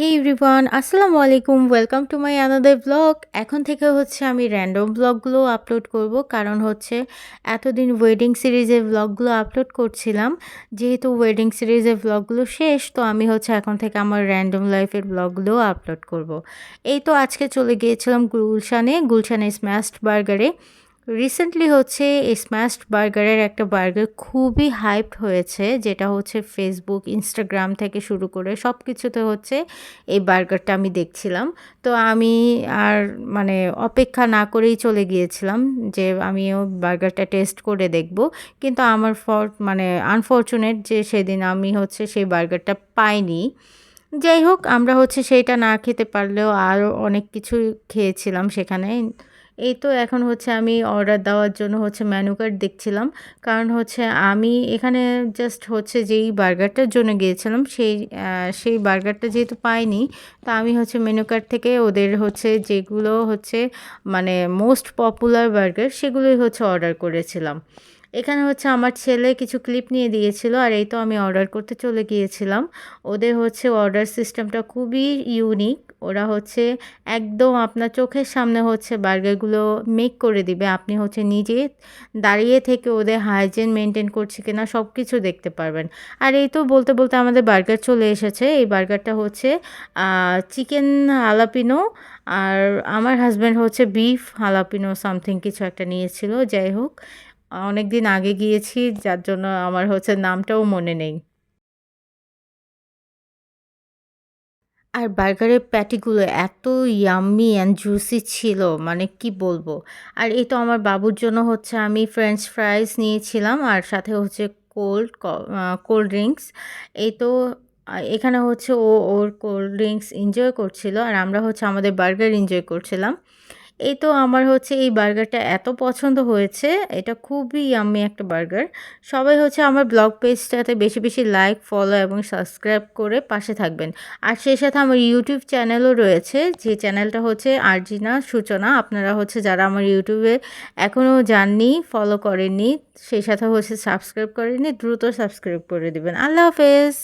হে everyone আসসালামু আলাইকুম welcome to my another blog এখন থেকে হচ্ছে আমি র্যান্ডম ব্লগগুলো আপলোড করব, কারণ হচ্ছে এতদিন ওয়েডিং সিরিজের ব্লগগুলো আপলোড করছিলাম। যেহেতু ওয়েডিং সিরিজের ব্লগগুলো শেষ, তো আমি হচ্ছে এখন থেকে আমার র্যান্ডম লাইফের ব্লগগুলো আপলোড করব। এই তো আজকে চলে গিয়েছিলাম গুলশানে গুলশানে স্ম্যাশড বার্গারে রিসেন্টলি হচ্ছে এই স্ম্যাশড বার্গারের একটা বার্গার খুবই হাইপড হয়েছে, যেটা হচ্ছে ফেসবুক ইনস্টাগ্রাম থেকে শুরু করে সব কিছুতে হচ্ছে এই বার্গারটা আমি দেখছিলাম। তো আমি আর মানে অপেক্ষা না করেই চলে গিয়েছিলাম যে আমিও বার্গারটা টেস্ট করে দেখব। কিন্তু আমার ফর মানে আনফর্চুনেট যে সেদিন আমি হচ্ছে সেই বার্গারটা পাইনি। যাই হোক, আমরা হচ্ছে সেইটা না খেতে পারলেও আরও অনেক কিছু খেয়েছিলাম সেখানে। এই তো এখন হচ্ছে আমি অর্ডার দেওয়ার জন্য হচ্ছে মেনু কার্ড দেখছিলাম। কারণ হচ্ছে আমি এখানে জাস্ট হচ্ছে যেই বার্গারটার জন্য গিয়েছিলাম, সেই সেই বার্গারটা যেহেতু পাইনি, তা আমি হচ্ছে মেনু কার্ড থেকে ওদের হচ্ছে যেগুলো হচ্ছে মানে মোস্ট পপুলার বার্গার সেগুলোই হচ্ছে অর্ডার করেছিলাম। এখানে হচ্ছে আমার ছেলে কিছু ক্লিপ নিয়ে দিয়েছিল আর এই তো আমি অর্ডার করতে চলে গিয়েছিলাম। ওদের হচ্ছে অর্ডার সিস্টেমটা খুবই ইউনিক ওরা হচ্ছে একদম আপনার চোখের সামনে হচ্ছে বার্গারগুলো মেক করে দিবে। আপনি হচ্ছে নিজে দাঁড়িয়ে থেকে ওদের হাইজিন মেনটেন করছে কিনা সব কিছু দেখতে পারবেন। আর এই তো বলতে বলতে আমাদের বার্গার চলে এসেছে। এই বার্গারটা হচ্ছে চিকেন হালাপিনো আর আমার হাজব্যান্ড হচ্ছে বিফ হালাপিনো সামথিং কিছু একটা নিয়েছিল। যাই হোক অনেক দিন আগে গিয়েছি, যার জন্য আমার হচ্ছে নামটাও মনে নেই। আর বার্গারের প্যাটিগুলো এত ইয়াম্মি অ্যান্ড জুসি ছিল মানে কি বলব? আর এই তো আমার বাবুর জন্য হচ্ছে আমি ফ্রেঞ্চ ফ্রাইস নিয়েছিলাম, আর সাথে হচ্ছে কোল্ড কোল্ড ড্রিঙ্কস এই তো এখানে হচ্ছে ও ওর কোল্ড ড্রিঙ্কস এনজয় করছিল, আর আমরা হচ্ছে আমাদের বার্গার এনজয় করছিলাম। এই তো আমার হচ্ছে এই বার্গারটা এত পছন্দ হয়েছে। এটা খুবই আমি একটা বার্গার। সবাই হচ্ছে আমার ব্লগ পেজটাতে বেশি বেশি লাইক ফলো এবং সাবস্ক্রাইব করে পাশে থাকবেন। আর সেই সাথে আমার ইউটিউব চ্যানেলও রয়েছে, যে চ্যানেলটা হচ্ছে আর্জিনা সূচনা। আপনারা হচ্ছে যারা আমার ইউটিউবে এখনও যাননি ফলো করেননি, সেই সাথে হচ্ছে সাবস্ক্রাইব করেননি, দ্রুত সাবস্ক্রাইব করে দেবেন। আল্লাহ হাফেজ!